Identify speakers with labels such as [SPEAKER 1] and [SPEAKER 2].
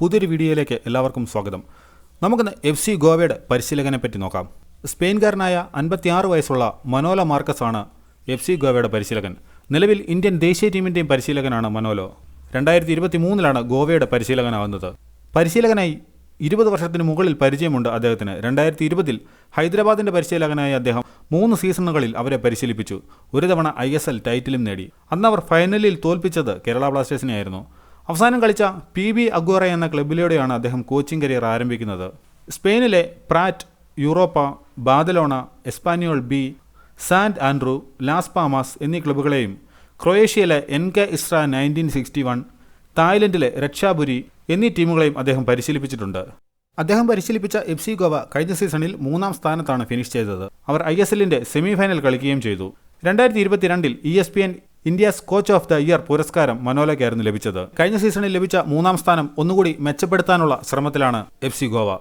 [SPEAKER 1] പുതിയൊരു വീഡിയോയിലേക്ക് എല്ലാവർക്കും സ്വാഗതം. നമുക്കിന്ന് എഫ് സി ഗോവയുടെ പരിശീലകനെ പറ്റി നോക്കാം. സ്പെയിൻകാരനായ അൻപത്തിയാറ് വയസ്സുള്ള മനോല മാർക്കസ് ആണ് എഫ് സി ഗോവയുടെ പരിശീലകൻ. നിലവിൽ ഇന്ത്യൻ ദേശീയ ടീമിന്റെയും പരിശീലകനാണ് മനോലോ. രണ്ടായിരത്തി ഇരുപത്തി മൂന്നിലാണ് ഗോവയുടെ പരിശീലകനാവുന്നത് പരിശീലകനായി ഇരുപത് വർഷത്തിന് മുകളിൽ പരിചയമുണ്ട് അദ്ദേഹത്തിന്. രണ്ടായിരത്തി ഇരുപതിൽ ഹൈദരാബാദിന്റെ പരിശീലകനായ അദ്ദേഹം മൂന്ന് സീസണുകളിൽ അവരെ പരിശീലിപ്പിച്ചു. ഒരു തവണ ഐ എസ് എൽ ടൈറ്റിലും നേടി. അന്ന് അവർ ഫൈനലിൽ തോൽപ്പിച്ചത് കേരള ബ്ലാസ്റ്റേഴ്സിനെയായിരുന്നു. അവസാനം കളിച്ച പി ബി അഗ്വറ എന്ന ക്ലബിലൂടെയാണ് അദ്ദേഹം കോച്ചിങ് കരിയർ ആരംഭിക്കുന്നത്. സ്പെയിനിലെ Prat Europa Badalona Espanyol B Sant Andreu Las Palmas എന്നീ ക്ലബ്ബുകളെയും ക്രൊയേഷ്യയിലെ N K Istra nineteen sixty one തായ്ലൻഡിലെ Ratchaburi എന്നീ ടീമുകളെയും അദ്ദേഹം പരിശീലിപ്പിച്ചിട്ടുണ്ട്. അദ്ദേഹം പരിശീലിപ്പിച്ച എഫ് സി ഗോവ കഴിഞ്ഞ സീസണിൽ മൂന്നാം സ്ഥാനത്താണ് ഫിനിഷ് ചെയ്തത്. അവർ ഐ എസ് എല്ലിന്റെ സെമിഫൈനൽ കളിക്കുകയും ചെയ്തു. രണ്ടായിരത്തി ഇരുപത്തിരണ്ടിൽ E S P N India's coach of the year പുരസ്കാരം മനോലയ്ക്കായിരുന്നു ലഭിച്ചത്. കഴിഞ്ഞ സീസണിൽ ലഭിച്ച മൂന്നാം സ്ഥാനം ഒന്നുകൂടി മെച്ചപ്പെടുത്താനുള്ള ശ്രമത്തിലാണ് എഫ് ഗോവ.